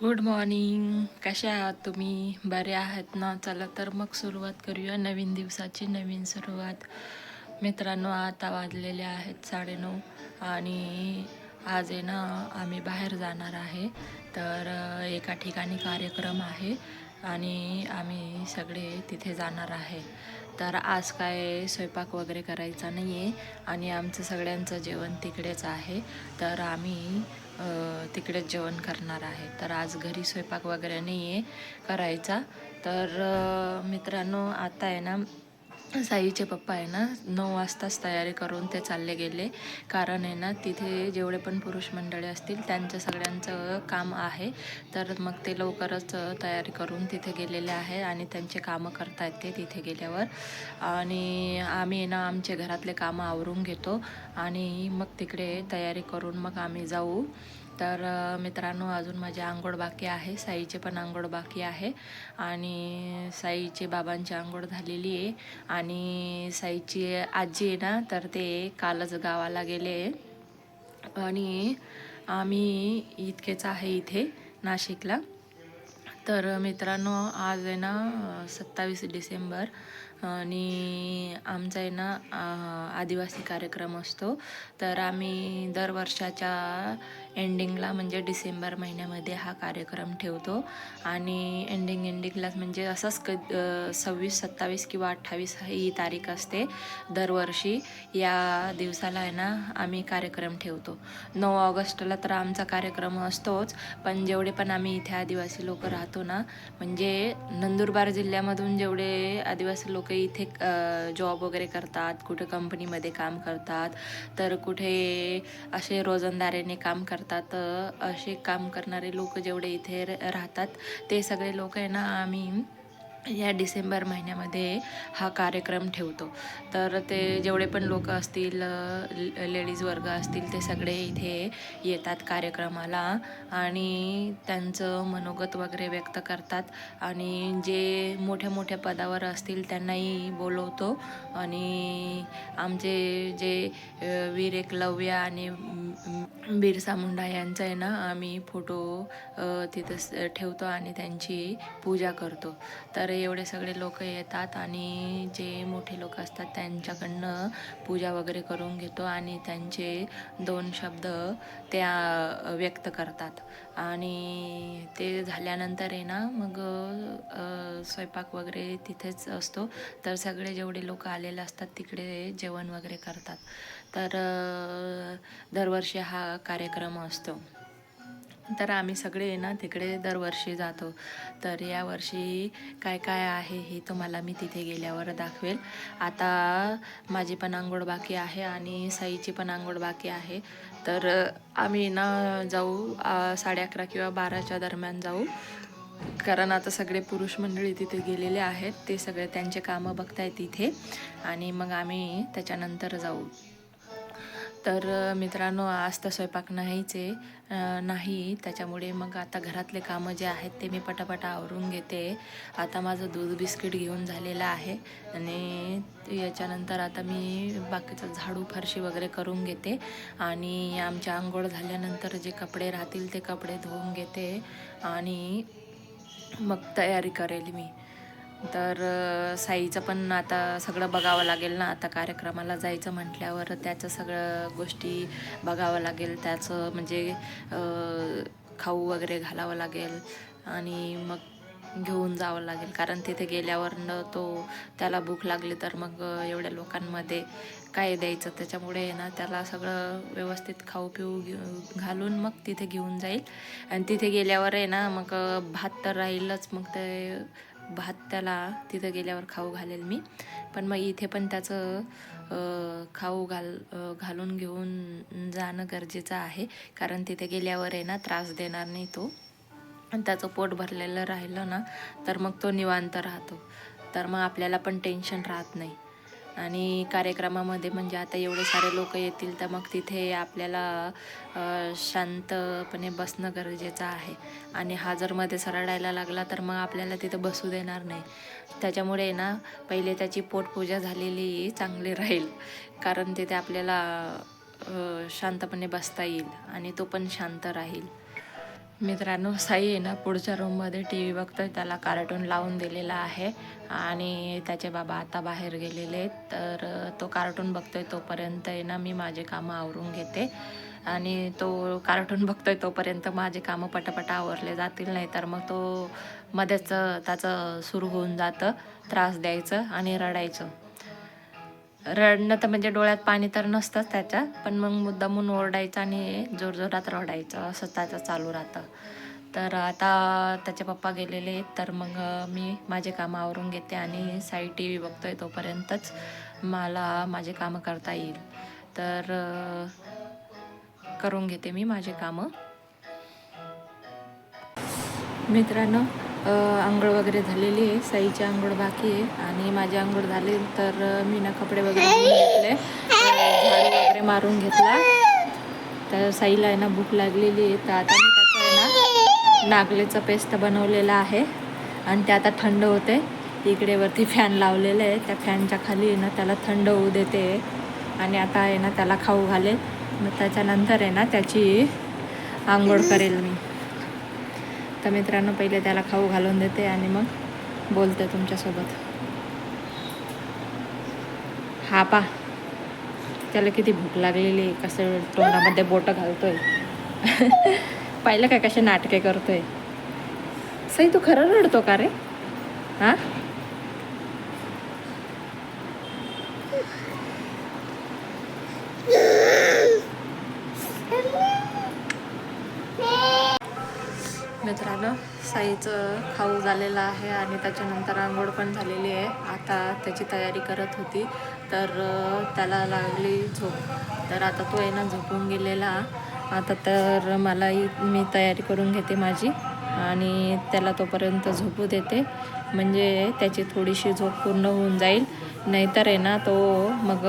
Good morning कशा आहात तुम्ही? बरे आहात ना? चला तर मग सुरुवात करूया. नवीन दिवसाची नवीन सुरुवात. मित्रांनो आता वाजलेले आहेत साडेनऊ आणि आज आहे ना आम्ही बाहेर जाणार आहे. तर एका ठिकाणी कार्यक्रम आहे आणि आम्ही सगळे तिथे जाणार आहे. तर आज काय स्वयंपाक वगैरे करायचा नाही आहे आणि आमचं सगळ्यांचं जेवण तिकडेच आहे. तर आम्ही तिकडेच जेवण करणार आहे. तर आज घरी स्वयंपाक वगैरे नाही आहे करायचा. तर मित्रांनो आता आहे ना साईचे पप्पा आहे ना नऊ वाजताच तयारी करून ते चालले गेले. कारण आहे ना तिथे जेवढे पण पुरुष मंडळी असतील त्यांचं सगळ्यांचं काम आहे. तर मग ते लवकरच तयारी करून तिथे गेलेले आहे आणि त्यांचे कामं करतायत ते तिथे गेल्यावर. आणि आम्ही ना आमचे घरातले कामं आवरून घेतो आणि मग तिकडे तयारी करून मग आम्ही जाऊ. तर मित्रांनो अजून माझी आंघोळ बाकी आहे. साईचे पण आंघोळ बाकी आहे. आणि साईचे बाबांची आंघोळ झालेली आहे. आणि साईची आजी आहे ना तर ते कालच गावाला गेले आणि आम्ही इतकेच आहे इथे नाशिकला. तर मित्रांनो आज आहे ना सत्तावीस डिसेंबर. आणि आमचा आहे ना आदिवासी कार्यक्रम असतो. तर आम्ही दरवर्षाच्या एंडिंगला म्हणजे डिसेंबर महिन्यामध्ये हा कार्यक्रम ठेवतो. आणि एंडिंग एंडिंगलाच म्हणजे असंच क सव्वीस सत्तावीस किंवा अठ्ठावीस ही तारीख असते दरवर्षी. या दिवसाला आहे ना आम्ही कार्यक्रम ठेवतो. नऊ ऑगस्टला तर आमचा कार्यक्रम असतोच पण जेवढे पण आम्ही इथे आदिवासी लोक राहतो ना म्हणजे नंदुरबार जिल्ह्यामधून जेवढे आदिवासी लोक इथे जॉब वगैरे करतात कुठे कंपनीमध्ये काम करतात तर कुठे असे रोजंदारीने काम करतात करतात असे काम करणारे लोक जेवढे इथे र- राहतात ते सगळे लोक आहे ना आम्ही या डिसेंबर महिन्यामध्ये हा कार्यक्रम ठेवतो. तर ते जेवढे पण लोक असतील लेडीज वर्ग असतील ते सगळे इथे येतात कार्यक्रमाला आणि त्यांचं मनोगत वगैरे व्यक्त करतात आणि जे मोठ्या मोठ्या पदावर असतील त्यांनाही बोलवतो आणि आमचे जे वीर एकलव्य आणि बिरसा मुंडा यांचा आहे ना आम्ही फोटो तिथं ठेवतो आणि त्यांची पूजा करतो. तर तर एवढे सगळे लोक येतात आणि जे मोठे लोक असतात त्यांच्याकडनं पूजा वगैरे करून घेतो आणि त्यांचे दोन शब्द त्या व्यक्त करतात. आणि ते झाल्यानंतर आहे ना मग स्वयंपाक वगैरे तिथेच असतो. तर सगळे जेवढे लोक आलेले असतात तिकडे जेवण वगैरे करतात. तर दरवर्षी हा कार्यक्रम असतो. तर आम्ही सगळे ना तिकडे दरवर्षी जातो. तर यावर्षी काय काय आहे हे तुम्हाला मी तिथे गेल्यावर दाखवेल. आता माझी पण आंघोळ बाकी आहे आणि साईची पण आंघोळ बाकी आहे. तर आम्ही ना जाऊ साडे अकरा किंवा बाराच्या दरम्यान जाऊ. कारण आता सगळे पुरुष मंडळी तिथे गेलेले आहेत. ते सगळे त्यांचे कामं बघतायत तिथे आणि मग आम्ही त्याच्यानंतर जाऊ. तर मित्रांनो आज तर स्वयंपाक नाहीच आहे. नाही त्याच्यामुळे मग आता घरातले कामं जे आहेत ते मी पटापटा आवरून घेते. आता माझं दूध बिस्किट घेऊन झालेलं आहे आणि याच्यानंतर आता मी बाकीचं झाडू फरशी वगैरे करून घेते आणि आमच्या आंघोळ झाल्यानंतर जे कपडे राहतील ते कपडे धुवून घेते आणि मग तयारी करेल मी. तर साईचं पण आता सगळं बघावं लागेल ना. आता कार्यक्रमाला जायचं म्हटल्यावर त्याचं सगळं गोष्टी बघावं लागेल. त्याचं म्हणजे खाऊ वगैरे घालावं लागेल आणि मग घेऊन जावं लागेल. कारण तिथे गेल्यावर न तो त्याला भूक लागली तर मग एवढ्या लोकांमध्ये काय द्यायचं? त्याच्यामुळे आहे ना त्याला सगळं व्यवस्थित खाऊ पिऊ घेऊ घालून मग तिथे घेऊन जाईल. आणि तिथे गेल्यावर आहे ना मग भात तर राहीलच. मग ते भात त्याला तिथं गेल्यावर खाऊ घालेल मी. पण मग इथे पण त्याचं खाऊ घाल घालून घेऊन जाणं गरजेचं आहे. कारण तिथे गेल्यावर आहे ना त्रास देणार नाही तो. आणि त्याचं पोट भरलेलं राहिलं ना तर मग तो निवांत राहतो. तर मग आपल्याला पण टेन्शन राहत नाही. आणि कार्यक्रमामध्ये म्हणजे आता एवढे सारे लोक येतील तर मग तिथे आपल्याला शांतपणे बसणं गरजेचं आहे. आणि हा जर मध्ये सरडायला लागला तर मग आपल्याला तिथं बसू देणार नाही. त्याच्यामुळे ना पहिले त्याची पोटपूजा झालेली चांगली राहील. कारण तिथे आपल्याला शांतपणे बसता येईल आणि तो पण शांत राहील. मित्रांनो साई आहे ना पुढच्या रूममध्ये टी व्ही बघतोय. त्याला कार्टून लावून दिलेला आहे. आणि त्याचे बाबा आता बाहेर गेलेले आहेत. तर तो कार्टून बघतोय तोपर्यंत आहे ना मी माझे कामं आवरून घेते. आणि तो कार्टून बघतोय तोपर्यंत माझे कामं पटापट आवरले जातील. नाही तर मग तो मध्येच त्याचं सुरू होऊन जातं. त्रास द्यायचं आणि रडायचं. रडणं तर म्हणजे डोळ्यात पाणी तर नसतंच त्याच्या पण मग मुद्दामून ओरडायचं आणि जोरजोरात रडायचं असं त्याचं चालू राहतं. तर आता त्याचे पप्पा गेलेले तर मग मी माझे कामं आवरून घेते आणि साई टी व्ही बघतोय तोपर्यंतच मला माझे कामं करता येईल. तर करून घेते मी माझे कामं. मित्रांनो आंघोळ वगैरे झालेली आहे. साईची आंघोळ बाकी आहे. आणि माझी आंघोळ झाली तर मी ना कपडे वगैरे घेतले. झाडू वगैरे मारून घेतला. तर साईला आहे ना भूक लागलेली आहे. तर आता मी त्याचं आहे ना नागलेचं पेस्ट बनवलेलं आहे. आणि ते आता थंड होते. इकडे वरती फॅन लावलेलं आहे. त्या फॅनच्या खाली आहे ना त्याला थंड होऊ देते. आणि आता आहे ना त्याला खाऊ घालेल. मग त्याच्यानंतर आहे ना त्याची आंघोळ करेल मी. तर मित्रांनो पहिले त्याला खाऊ घालून देते आणि मग बोलते तुमच्यासोबत. हा पा. त्याला किती भूक लागलेली आहे कसं तोंडामध्ये बोटं घालतोय. पाहिलं काय कसे नाटके करतोय. सई तू खरं रडतो का रे? हां मित्रांनो साईचं खाऊ झालेलं आहे आणि त्याच्यानंतर आंघोळ पण झालेली आहे. आता त्याची तयारी करत होती. तर त्याला लागली झोप. तर आता तो आहे ना झोपून गेलेला. आता तर मलाही मी तयारी करून घेते माझी आणि त्याला तोपर्यंत झोपू देते. म्हणजे त्याची थोडीशी झोप पूर्ण होऊन जाईल. नाहीतर आहे ना तो मग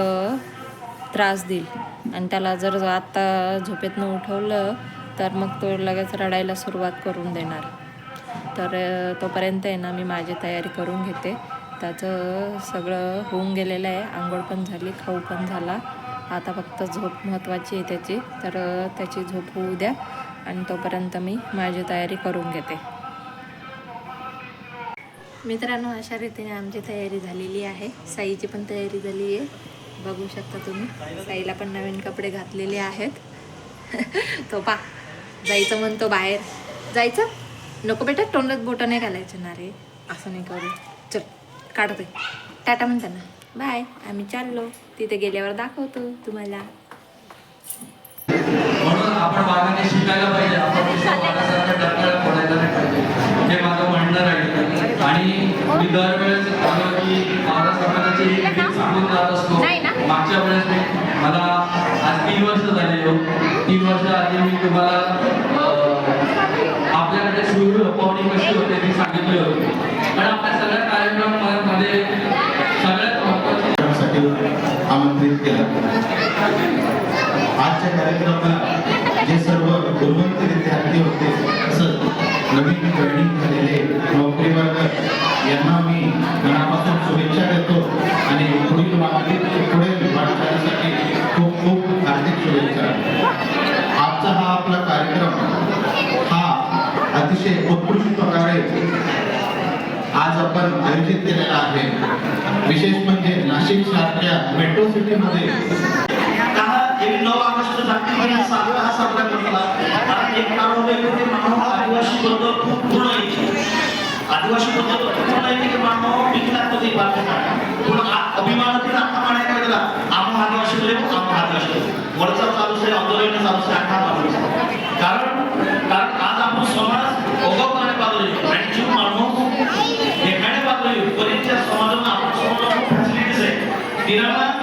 त्रास देईल. आणि त्याला जर आत्ता झोपेतनं उठवलं तर मग तो लगेच रडायला सुरुवात करून देणार. तर तोपर्यंत आहे ना मी माझी तयारी करून घेते. त्याचं सगळं होऊन गेलेलं आहे. आंघोळ पण झाली खाऊ पण झाला. आता फक्त झोप महत्त्वाची आहे त्याची. तर त्याची झोप होऊ द्या आणि तोपर्यंत मी माझी तयारी करून घेते. मित्रांनो अशा रीतीने आमची तयारी झालेली आहे. साईची पण तयारी झाली आहे. बघू शकता तुम्ही साईला पण नवीन कपडे घातलेले आहेत. तो पा जायचं म्हणतो बाहेर. जायचं? नको बेटा तोंडात बोटं नाही घालायचं. ना रे असं नाही करू. चल काढतोय टाटा म्हणता ना. बाय आम्ही चाललो. तिथे गेल्यावर दाखवतो तुम्हाला. म्हणून आपण शिकायला पाहिजे. आपण नाही पाहिजे. हे माझं म्हणणं राहील. आणि मी दरवेळेस आलो की समाजाची सांगून जात असतो? मागच्या वेळेस मला आज तीन वर्ष झाले हो. तीन वर्ष आधी मी तुम्हाला पाहुणे पावणी कशी होते ती सांगितले होते. पण आपल्या सगळ्या कार्यक्रमामध्ये सगळ्यात महत्वाची आमंत्रित केलं. आजच्या कार्यक्रमाला जे सर्व गुणवंत विद्यार्थी होते तसंच नवीन जॉईनिंग झालेले नोकरी वर्ग यांना मी अतिशय उत्कृष्ट प्रकारे आज आपण आयोजित केलेला आहे. विशेष म्हणजे नाशिक सारख्या मेट्रो सिटीमध्ये एक नऊ ऑगस्ट जागतिक साजरा हा साजरा कारण एक मानव आदिवासी बद्दल खूप पूर्ण आदिवासी बद्दल पूर्ण की मानव विकतात कधी बांधतात पण आता आम आदिवासी बोले आम आदिवासी वरचा चालूच आहे आंदोलन आहे. कारण आहे तिला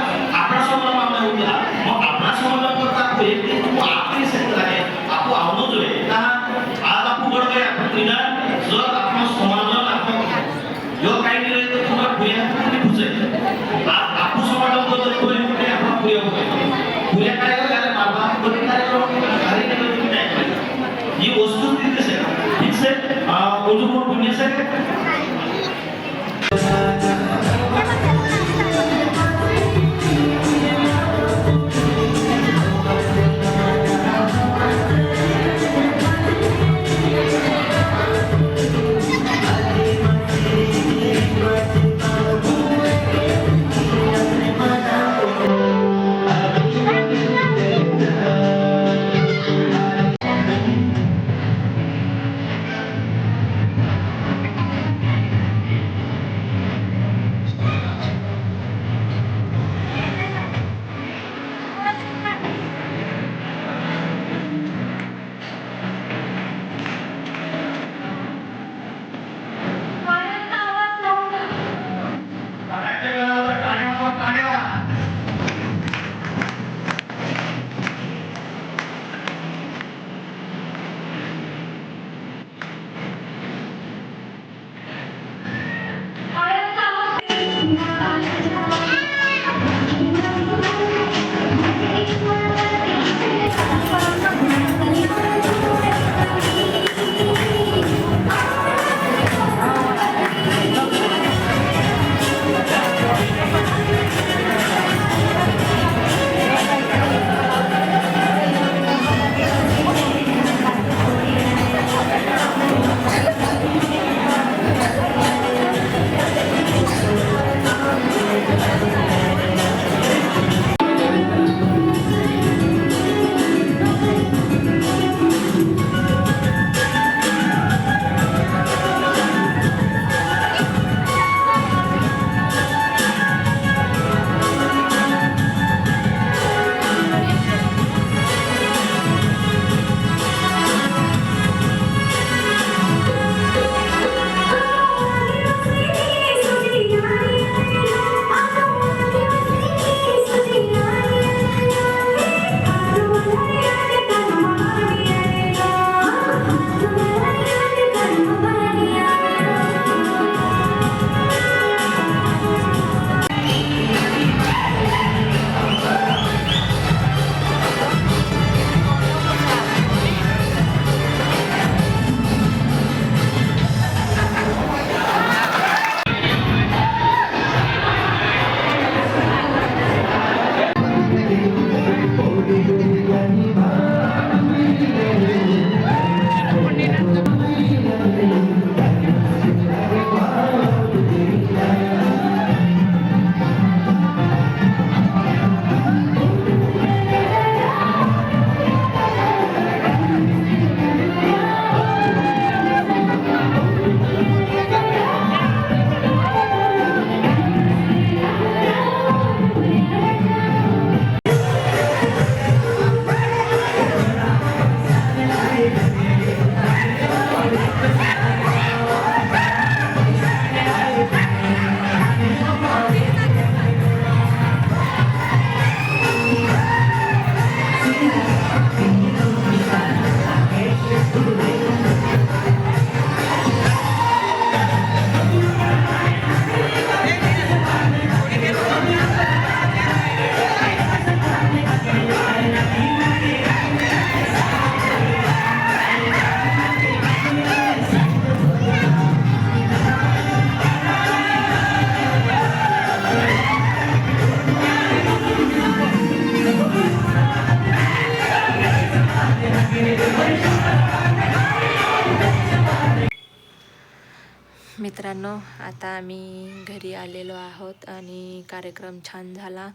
मित्रांनो आता आम्ही घरी आलेलो आहोत आणि कार्यक्रम छान झाला.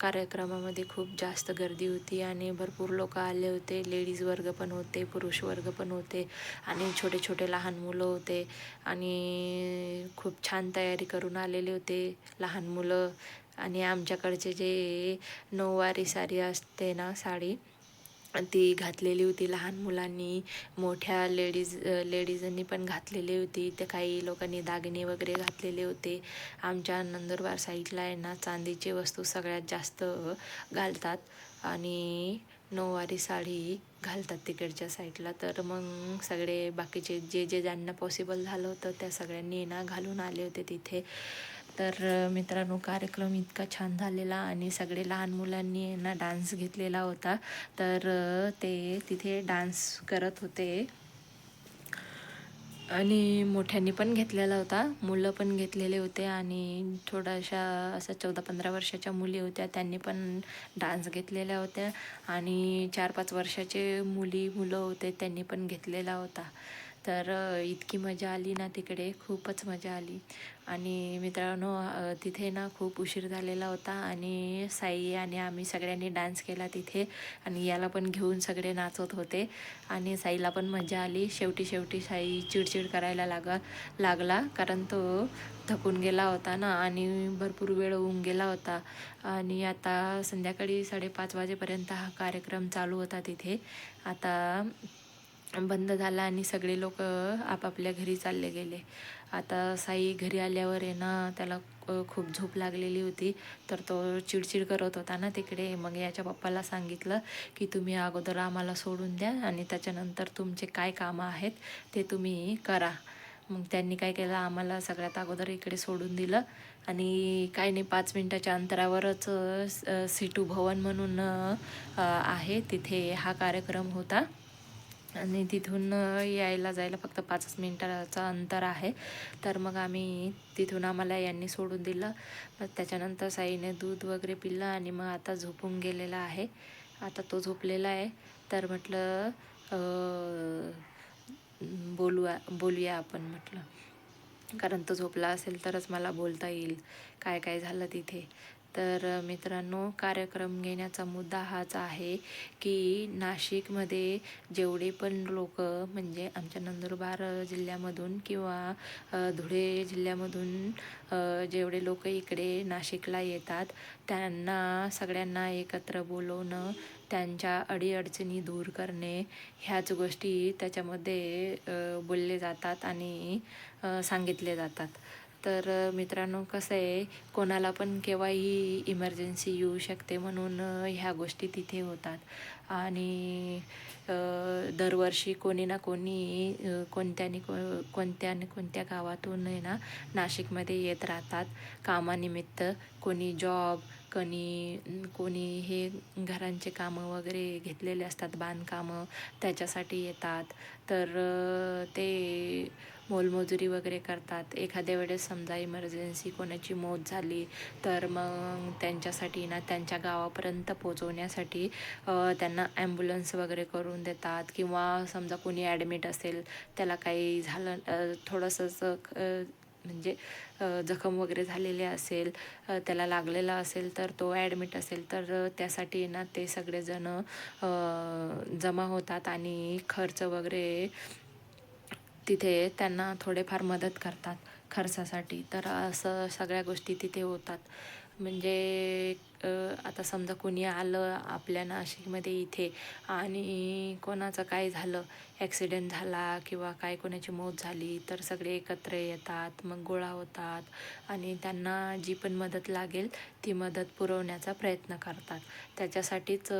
कार्यक्रमामध्ये खूप जास्त गर्दी होती आणि भरपूर लोक आले होते. लेडीज वर्ग पण होते पुरुष वर्ग पण होते आणि छोटे छोटे लहान मुलं होते आणि खूप छान तयारी करून आलेले होते लहान मुलं. आणि आमच्याकडचे जे नऊवारी साडी असते ना साडी ती घातलेली होती लहान मुलांनी. मोठ्या लेडीज लेडीजांनी पण घातलेली होती. ते काही लोकांनी दागिने वगैरे घातलेले होते. आमच्या नंदुरबार साईडला आहे ना चांदीची वस्तू सगळ्यात जास्त घालतात. आणि नऊवारी साडी घालतात तिकडच्या साईडला. तर मग सगळे बाकीचे जे जे ज्यांना पॉसिबल झालं होतं त्या सगळ्यांनी ना घालून आले होते तिथे. तर मित्रांनो कार्यक्रम इतका छान झालेला आणि सगळे लहान मुलांनी ना डान्स घेतलेला होता. तर ते तिथे डान्स करत होते. आणि मोठ्यांनी पण घेतलेला होता. मुलं पण घेतलेले होते आणि थोड्याशा असं चौदा पंधरा वर्षाच्या मुली होत्या. त्यांनी पण डान्स घेतलेल्या होत्या आणि चार पाच वर्षाचे मुली मुलं होते त्यांनी पण घेतलेला होता. तर इतकी मजा आली ना तिकडे. खूपच मजा आली. आणि मित्रांनो तिथे ना खूप उशीर झालेला होता आणि साई आणि आम्ही सगळ्यांनी डान्स केला तिथे आणि याला पण घेऊन सगळे नाचत होते आणि साईला पण मजा आली. शेवटी शेवटी साई चिडचिड करायला लागा लागला कारण तो थकून गेला होता ना आणि भरपूर वेळ होऊन गेला होता. आणि आता संध्याकाळी साडेपाच वाजेपर्यंत हा कार्यक्रम चालू होता तिथे. आता बंद झाला आणि सगळे लोक आपापल्या घरी चालले गेले. आता साई घरी आल्यावर आहे ना त्याला खूप झोप लागलेली होती. तर तो चिडचिड करत होता ना तिकडे. मग याच्या पप्पाला सांगितलं की तुम्ही अगोदर आम्हाला सोडून द्या आणि त्याच्यानंतर तुमचे काय कामं आहेत ते तुम्ही करा. मग त्यांनी काय केलं आम्हाला सगळ्यात अगोदर इकडे सोडून दिलं. आणि काय नाही पाच मिनटाच्या अंतरावरच सिटू भवन म्हणून आहे. तिथे हा कार्यक्रम होता. आणि तिथून यायला जायला फक्त पाचच मिनटाचं अंतर आहे. तर मग आम्ही तिथून आम्हाला यांनी सोडून दिलं. मग त्याच्यानंतर साईने दूध वगैरे पिलं आणि मग आता झोपून गेलेला आहे. आता तो झोपलेला आहे. तर म्हटलं बोलूया बोलूया आपण म्हटलं. कारण तो झोपला असेल तरच मला बोलता येईल. काय काय झालं तिथे? तर मित्रांनो कार्यक्रम घेण्याचा मुद्दा हाच आहे की नाशिकमध्ये जेवढे पण लोक म्हणजे आमच्या नंदुरबार जिल्ह्यामधून किंवा धुळे जिल्ह्यामधून जेवढे लोक इकडे नाशिकला येतात त्यांना सगळ्यांना एकत्र बोलवणं त्यांच्या अडीअडचणी दूर करणे ह्याच गोष्टी त्याच्यामध्ये बोलले जातात आणि सांगितले जातात. तर मित्रांनो कसं आहे कोणाला पण केव्हाही इमर्जन्सी येऊ शकते म्हणून ह्या गोष्टी तिथे होतात. आणि दरवर्षी कोणी ना कोणी अ, कोणत्यानी को कोणत्या कोणत्या गावातून आहे ना नाशिकमध्ये येत राहतात. कामानिमित्त कोणी जॉब कोणी कोणी हे घरांचे कामं वगैरे घेतलेले असतात बांधकामं त्याच्यासाठी येतात. तर ते मोलमजुरी वगैरे करतात. एखाद्या वेळेस समजा इमर्जन्सी कोणाची मौत झाली तर मग त्यांच्यासाठी ना त्यांच्या गावापर्यंत पोचवण्यासाठी त्यांना ॲम्ब्युलन्स वगैरे करून देतात. किंवा समजा कोणी ॲडमिट असेल त्याला काही झालं थोडंसंच म्हणजे जखम वगैरे झालेली असेल त्याला लागलेला असेल तर तो ॲडमिट असेल तर त्यासाठी ना ते सगळेजण जमा होतात आणि खर्च वगैरे तिथे त्यांना थोडेफार मदत करतात खर्चासाठी. तर असं सगळ्या गोष्टी तिथे होतात. म्हणजे आता समजा कोणी आलं आपल्या नाशिकमध्ये इथे आणि कोणाचं काय झालं ॲक्सिडेंट झाला किंवा काय कोणाची मौत झाली तर सगळे एकत्र येतात मग गोळा होतात आणि त्यांना जी पण मदत लागेल ती मदत पुरवण्याचा प्रयत्न करतात. त्याच्यासाठीच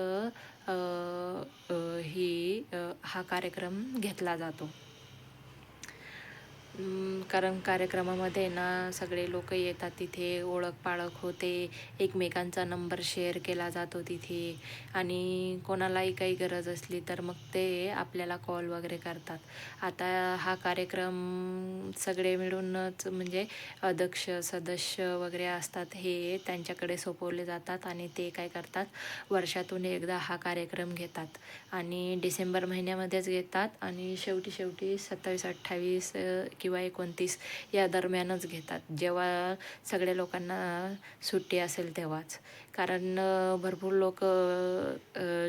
ही हा कार्यक्रम घेतला जातो. कारण कार्यक्रमामध्ये ना सगळे लोक येतात तिथे ओळख पाळख होते एकमेकांचा नंबर शेअर केला जातो तिथे. आणि कोणालाही काही गरज असली तर मग ते आपल्याला कॉल वगैरे करतात. आता हा कार्यक्रम सगळे मिळूनच म्हणजे अध्यक्ष सदस्य वगैरे असतात हे त्यांच्याकडे सोपवले जातात आणि ते काय करतात? वर्षातून एकदा हा कार्यक्रम घेतात आणि डिसेंबर महिन्यामध्येच घेतात आणि शेवटी शेवटी सत्तावीस अठ्ठावीस किंवा एकोणतीस या दरम्यानच घेतात. जेव्हा सगळ्या लोकांना सुट्टी असेल तेव्हाच. कारण भरपूर लोक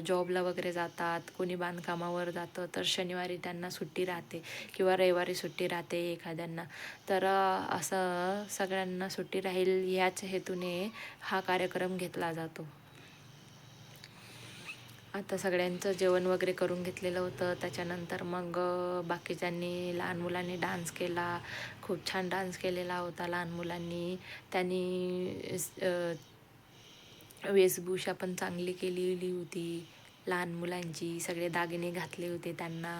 जॉबला वगैरे जातात. कोणी बांधकामावर जातं तर शनिवारी त्यांना सुट्टी राहते किंवा रविवारी सुट्टी राहते एखाद्यांना. तर असं सगळ्यांना सुट्टी राहील याच हेतूने हा कार्यक्रम घेतला जातो. आता सगळ्यांचं जेवण वगैरे करून घेतलेलं होतं. त्याच्यानंतर मग बाकीच्यांनी लहान मुलांनी डान्स केला. खूप छान डान्स केलेला होता लहान मुलांनी. त्यांनी वेशभूषा पण चांगली केलेली होती. लहान मुलांची सगळे दागिने घातले होते त्यांना.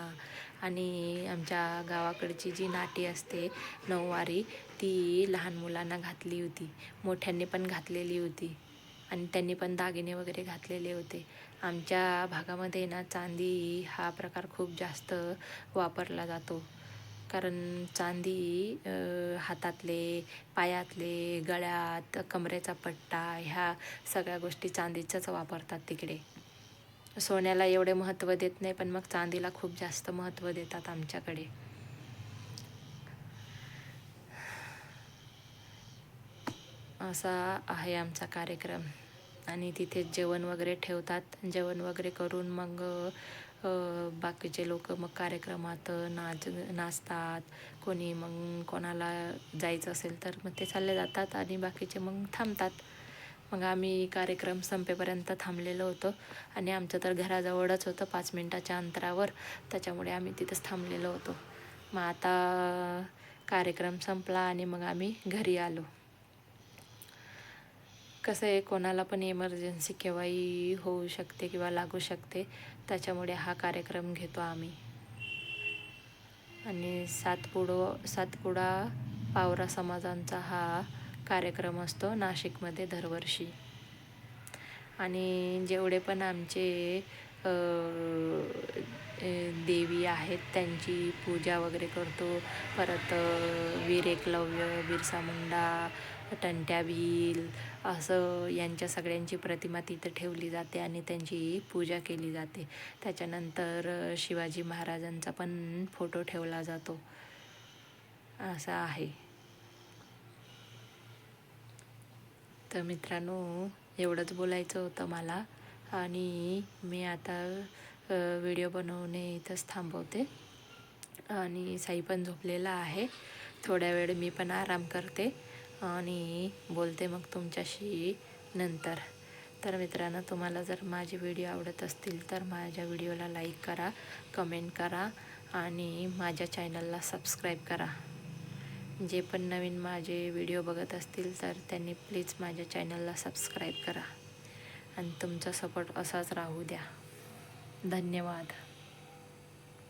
आणि आमच्या गावाकडची जी नाटी असते नऊवारी ती लहान मुलांना घातली होती. मोठ्यांनी पण घातलेली होती. आणि त्यांनी पण दागिने वगैरे घातलेले होते. आमच्या भागामध्ये ना चांदी हा प्रकार खूप जास्त वापरला जातो. कारण चांदी हातातले पायातले गळ्यात कमरेचा पट्टा ह्या सगळ्या गोष्टी चांदीच्याच वापरतात तिकडे. सोन्याला एवढे महत्त्व देत नाही पण मग चांदीला खूप जास्त महत्त्व देतात आमच्याकडे. असा आहे आमचा कार्यक्रम. आणि तिथे जेवण वगैरे ठेवतात. जेवण वगैरे करून मग बाकीचे लोक मग कार्यक्रमात नाच नाचतात. कोणी मग कोणाला जायचं असेल तर मग ते चालले जातात आणि बाकीचे मग थांबतात. मग आम्ही कार्यक्रम संपेपर्यंत थांबलेलो होतो. आणि आमचं तर घराजवळच होतं पाच मिनटाच्या अंतरावर. त्याच्यामुळे आम्ही तिथंच थांबलेलो होतो. मग आता कार्यक्रम संपला आणि मग आम्ही घरी आलो. कसं आहे कोणाला पण इमर्जन्सी केव्हाही होऊ शकते किंवा लागू शकते त्याच्यामुळे हा कार्यक्रम घेतो आम्ही. आणि सातपुडो सातपुडा पावरा समाजांचा हा कार्यक्रम असतो नाशिकमध्ये दरवर्षी. आणि जेवढे पण आमचे देवी आहेत त्यांची पूजा वगैरे करतो. परत वीर एकलव्य बिरसा मुंडा टंट्या भील असं यांच्या सगळ्यांची प्रतिमा तिथं ठेवली जाते आणि त्यांची पूजा केली जाते. त्याच्यानंतर शिवाजी महाराजांचा पण फोटो ठेवला जातो. असं आहे. तर मित्रांनो एवढंच बोलायचं होतं मला आणि मी आता व्हिडिओ बनवणे इथंच थांबवते. आणि साई पण झोपलेला आहे. थोड्या वेळ मी पण आराम करते. आणि बोलते मग तुमच्याशी नंतर. तर मित्रांनो तुम्हाला जर माझे व्हिडिओ आवडत असतील तर माझ्या व्हिडिओला लाईक करा कमेंट करा आणि माझ्या चॅनलला सबस्क्राईब करा. जे पण नवीन माझे व्हिडिओ बघत असतील तर त्यांनी प्लीज माझ्या चॅनलला सबस्क्राईब करा. आणि तुमचा सपोर्ट असाच राहू द्या. धन्यवाद.